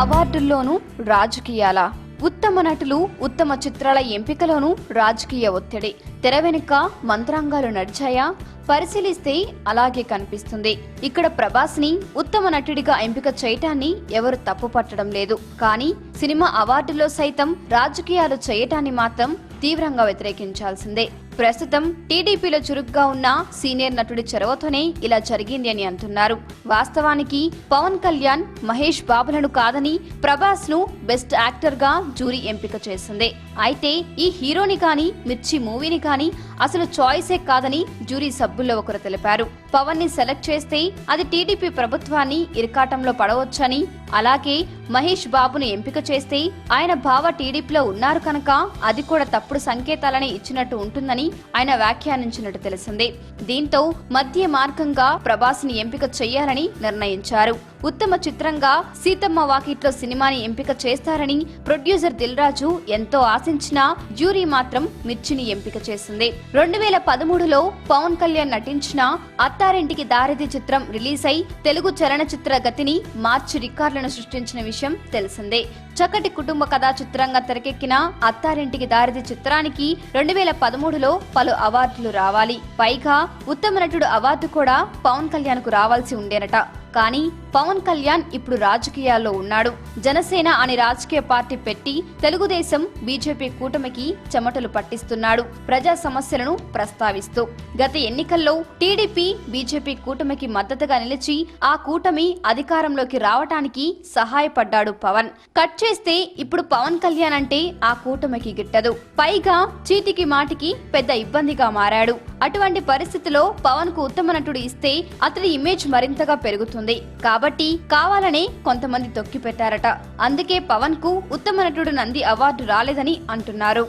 అవార్డుల్లోనూ రాజకీయాల ఉత్తమ నటులు ఉత్తమ చిత్రాల ఎంపికలోనూ రాజకీయ ఒత్తిడి. తెర వెనుక మంత్రాంగాలు నడిచాయా? పరిశీలిస్తే అలాగే కనిపిస్తుంది. ఇక్కడ ప్రభాస్ని ఉత్తమ నటుడిగా ఎంపిక చేయటాన్ని ఎవరు తప్పు పట్టడం లేదు. కానీ సినిమా అవార్డులో సైతం రాజకీయాలు చేయటాన్ని మాత్రం తీవ్రంగా వ్యతిరేకించాల్సిందే. ప్రస్తుతం టీడీపీలో చురుగ్గా ఉన్న సీనియర్ నటుడి చొరవతోనే ఇలా జరిగింది అని అంటున్నారు. వాస్తవానికి పవన్ కళ్యాణ్ మహేష్ బాబులను కాదని ప్రభాస్ను బెస్ట్ యాక్టర్గా జూరీ ఎంపిక చేసింది. అయితే ఈ హీరోని కానీ మిర్చి మూవీని కానీ అసలు చాయిసే కాదని జూరీ సభ్యుల్లో ఒకరు తెలిపారు. పవన్ని సెలెక్ట్ చేస్తే అది టీడీపీ ప్రభుత్వాన్ని ఇరకాటంలో పడవచ్చని అలాగే మహేష్ బాబును ఎంపిక చేస్తే ఆయన భావ టీడీపీలో ఉన్నారు కనుక అది కూడా తప్పుడు సంకేతాలని ఇచ్చినట్టు ఉంటుందని ఆయన వ్యాఖ్యానించినట్టు తెలిసింది. దీంతో మధ్య మార్గంగా ప్రభాస్ని ఎంపిక చేయాలని నిర్ణయించారు. ఉత్తమ చిత్రంగా సీతమ్మ వాకిట్లో సినిమాని ఎంపిక చేస్తారని ప్రొడ్యూసర్ దిల్ రాజు ఎంతో ఆశించినా జ్యూరీ మాత్రం మిర్చిని ఎంపిక చేసింది. రెండు వేల పదమూడులో పవన్ కళ్యాణ్ నటించిన అత్తారింటికి దారిది చిత్రం రిలీజ్ అయి తెలుగు చలనచిత్ర గతిని మార్చి రికార్డులను సృష్టించిన విషయం తెలిసిందే. చక్కటి కుటుంబ కథా చిత్రంగా తెరకెక్కిన అత్తారింటికి దారిది చిత్రానికి రెండు వేల పదమూడులో పలు అవార్డులు రావాలి. పైగా ఉత్తమ నటుడు అవార్డు కూడా పవన్ కళ్యాణ్కు రావాల్సి ఉండేనట. కానీ పవన్ కళ్యాణ్ ఇప్పుడు రాజకీయాల్లో ఉన్నాడు. జనసేన అనే రాజకీయ పార్టీ పెట్టి తెలుగుదేశం బీజేపీ కూటమికి చెమటలు పట్టిస్తున్నాడు. ప్రజా సమస్యలను ప్రస్తావిస్తూ గత ఎన్నికల్లో టీడీపీ బీజేపీ కూటమికి మద్దతుగా నిలిచి ఆ కూటమి అధికారంలోకి రావటానికి సహాయపడ్డాడు పవన్. కట్ చేస్తే ఇప్పుడు పవన్ కళ్యాణ్ అంటే ఆ కూటమికి గిట్టదు. పైగా చీటికి మాటికి పెద్ద ఇబ్బందిగా మారాడు. అటువంటి పరిస్థితిలో పవన్కు ఉత్తమ నటుడు ఇస్తే అతడి ఇమేజ్ మరింతగా పెరుగుతుంది. కాబట్టి కావాలనే కొంతమంది తొక్కి పెట్టారట అందుకే పవన్కు ఉత్తమ నటుడు నంది అవార్డు రాలేదని అంటున్నారు.